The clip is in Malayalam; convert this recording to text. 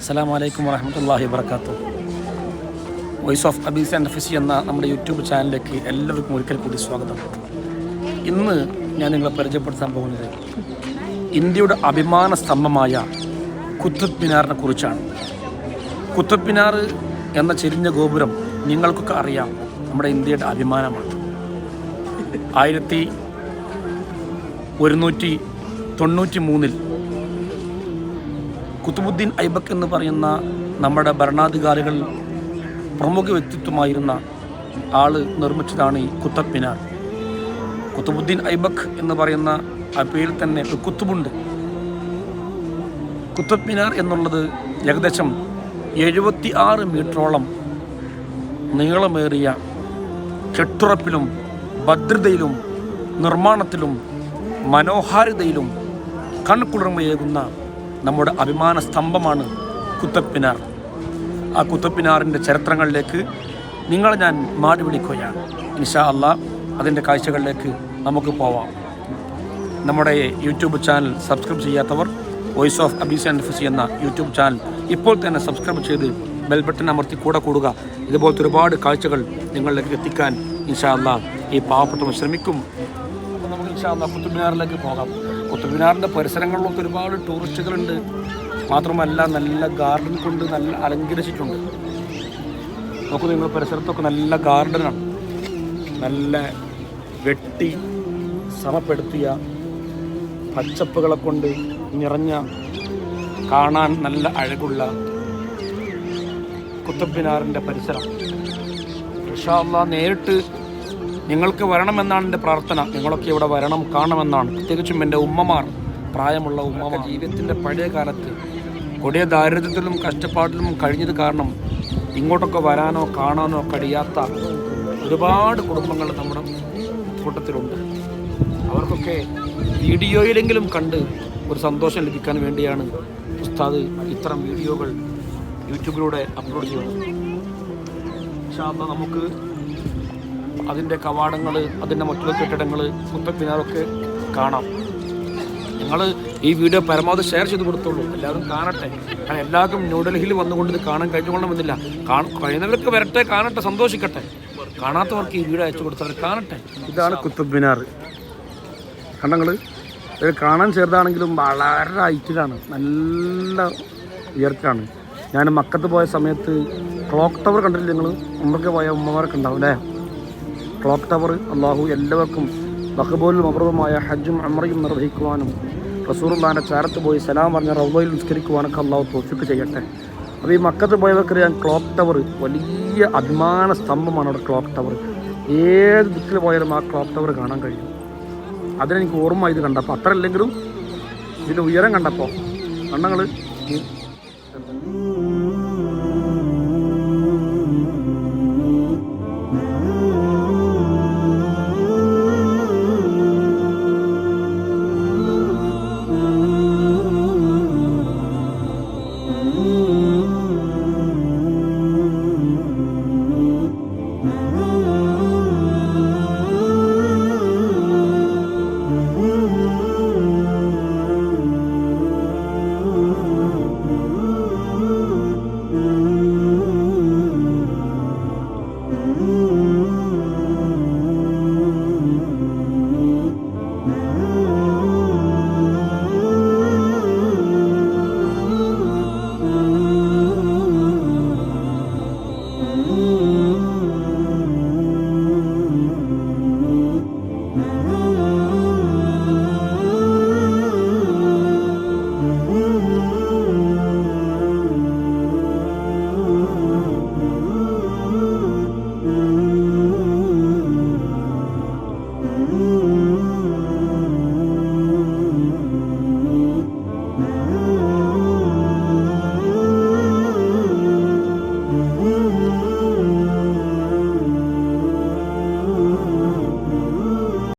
അസ്സാം വലൈക്കും വറഹമത്തല്ലാഹി വർക്കാത്തു voice of Abees and Fizi എന്ന നമ്മുടെ യൂട്യൂബ് ചാനലിലേക്ക് എല്ലാവർക്കും ഒരിക്കൽ കൂടി സ്വാഗതം. ഇന്ന് ഞാൻ നിങ്ങളെ പരിചയപ്പെടുത്താൻ പോകുന്നത് ഇന്ത്യയുടെ അഭിമാന സ്തംഭമായ കുത്തുബ് മിനാറിനെ കുറിച്ചാണ്. കുത്തുബ് മിനാർ എന്ന ചെരിഞ്ഞ ഗോപുരം നിങ്ങൾക്കൊക്കെ അറിയാം നമ്മുടെ ഇന്ത്യയുടെ അഭിമാനമാണ്. ആയിരത്തി ഒരുന്നൂറ്റി തൊണ്ണൂറ്റി മൂന്നിൽ കുത്തുബുദ്ദീൻ ഐബക്ക് എന്ന് പറയുന്ന നമ്മുടെ ഭരണാധികാരികൾ പ്രമുഖ വ്യക്തിത്വമായിരുന്ന ആൾ നിർമ്മിച്ചതാണ് ഈ കുത്തബ് മിനാർ കുത്തുബുദ്ദീൻ ഐബക്ക് എന്ന് പറയുന്ന ആ പേരിൽ തന്നെ ഒരു കുത്തുബുണ്ട്. കുത്തബ് മിനാർ എന്നുള്ളത് ഏകദേശം എഴുപത്തി ആറ് മീറ്ററോളം നീളമേറിയ കെട്ടുറപ്പിലും ഭദ്രതയിലും നിർമ്മാണത്തിലും മനോഹാരിതയിലും കൺകുളിർമയേകുന്ന നമ്മുടെ അഭിമാന സ്തംഭമാണ് കുത്തപ്പിനാർ ആ കുത്തപ്പിനാറിന്റെ ചരിത്രങ്ങളിലേക്ക് നിങ്ങളെ ഞാൻ മാടി വിളിക്കുകയാണ്. ഇൻഷാ അല്ല അതിന്റെ കാഴ്ചകളിലേക്ക് നമുക്ക് പോവാം. നമ്മുടെ യൂട്യൂബ് ചാനൽ സബ്സ്ക്രൈബ് ചെയ്യാത്തവർ വോയിസ് ഓഫ് അബീസ് ആൻഡ് ഫിസി എന്ന യൂട്യൂബ് ചാനൽ ഇപ്പോൾ തന്നെ സബ്സ്ക്രൈബ് ചെയ്ത് ബെൽ ബട്ടൺ അമർത്തി കൂടെ കൂടുക. ഇതുപോലത്തെ ഒരുപാട് കാഴ്ചകൾ നിങ്ങളിലേക്ക് എത്തിക്കാൻ ഇൻഷാ അല്ല ഈ പാവപ്പെട്ടവർ ശ്രമിക്കും. നമുക്ക് ഇൻഷാ അല്ല കുത്തുബിനാറിലേക്ക് പോകാം. കുത്തുബിനാറിന്റെ പരിസരങ്ങളിലൊക്കെ ഒരുപാട് ടൂറിസ്റ്റുകളുണ്ട്. മാത്രമല്ല നല്ല ഗാർഡൻ കൊണ്ട് നല്ല അലങ്കരിച്ചിട്ടുണ്ട്. നോക്കൂ നിങ്ങൾ പരിസരത്തൊക്കെ നല്ല ഗാർഡനാണ്. നല്ല വെട്ടി സമപ്പെടുത്തിയ പച്ചപ്പുകളെ കൊണ്ട് നിറഞ്ഞ കാണാൻ നല്ല അഴകുള്ള കുത്തബ്ബിനാറിന്റെ പരിസരം. ഇൻഷാല്ലാ നേരിട്ട് നിങ്ങൾക്ക് വരണമെന്നാണ് എന്റെ പ്രാർത്ഥന. നിങ്ങളൊക്കെ ഇവിടെ വരണം കാണണമെന്നാണ്. പ്രത്യേകിച്ചും എന്റെ ഉമ്മമാർ പ്രായമുള്ള ഉമ്മമാർ ജീവിതത്തിന്റെ പഴയ കാലത്ത് കൊടിയ ദാരിദ്ര്യത്തിലും കഷ്ടപ്പാടിലും കഴിഞ്ഞത് കാരണം ഇങ്ങോട്ടൊക്കെ വരാനോ കാണാനോ കഴിയാത്ത ഒരുപാട് കുടുംബങ്ങൾ നമ്മുടെ കൂട്ടത്തിലുണ്ട്. അവർക്കൊക്കെ വീഡിയോയിലെങ്കിലും കണ്ട് ഒരു സന്തോഷം ലഭിക്കാൻ വേണ്ടിയാണ് ഉസ്താദ് ഇത്തരം വീഡിയോകൾ യൂട്യൂബിലൂടെ അപ്ലോഡ് ചെയ്യുന്നത്. പക്ഷേ നമുക്ക് അതിന്റെ കവാടങ്ങൾ അതിന്റെ മറ്റുള്ള കെട്ടിടങ്ങൾ കുത്തപ്പിനാറൊക്കെ കാണാം. നിങ്ങൾ ഈ വീഡിയോ പരമാവധി ഷെയർ ചെയ്ത് കൊടുത്തോളൂ. എല്ലാവരും കാണട്ടെ. കാരണം എല്ലാവർക്കും ന്യൂഡൽഹിയിൽ വന്നുകൊണ്ട് ഇത് കാണാൻ കഴിഞ്ഞുകൊള്ളണമെന്നില്ല. കഴിയുന്നവർക്ക് വരട്ടെ കാണട്ടെ സന്തോഷിക്കട്ടെ. കാണാത്തവർക്ക് ഈ വീഡിയോ അയച്ചു കൊടുത്തവർ കാണട്ടെ. ഇതാണ് കുത്തബ് മിനാർ. കണ്ടങ്ങൾ ഇത് കാണാൻ ചെറുതാണെങ്കിലും വളരെ ഹൈറ്റിലാണ്. നല്ല ഉയർച്ചാണ് ഞാൻ മക്കത്ത് പോയ സമയത്ത് ക്ലോക്ക് ടവർ കണ്ടിട്ടില്ല നിങ്ങൾ മുമ്പൊക്കെ പോയ ഉമ്മമാരൊക്കെ ഉണ്ടാവും അല്ലേ? ക്ലോക്ക് ടവർ അള്ളാഹു എല്ലാവർക്കും ബഹബോലും അമൃതമായ ഹജ്ജും അമറയും നിർവഹിക്കുവാനും റസൂറുല്ലാന്റെ ചാരത്ത് പോയി സലാം പറഞ്ഞ റൗബയിൽ നിസ്കരിക്കുവാനൊക്കെ അള്ളാഹു തോഫിക്ക് ചെയ്യട്ടെ. അപ്പോൾ ഈ മക്കത്ത് പോയവർക്ക് ഞാൻ ക്ലോക്ക് ടവർ വലിയ അഭിമാന സ്തംഭമാണ് അവിടെ ക്ലോക്ക് ടവർ. ഏത് ദിക്കിൽ പോയാലും ആ ക്ലോക്ക് ടവർ കാണാൻ കഴിയും. അതിനെനിക്ക് ഓർമ്മ ഇത് കണ്ടപ്പോൾ അത്ര അല്ലെങ്കിലും ഇതിന്റെ ഉയരം കണ്ടപ്പോൾ കണ്ണങ്ങൾ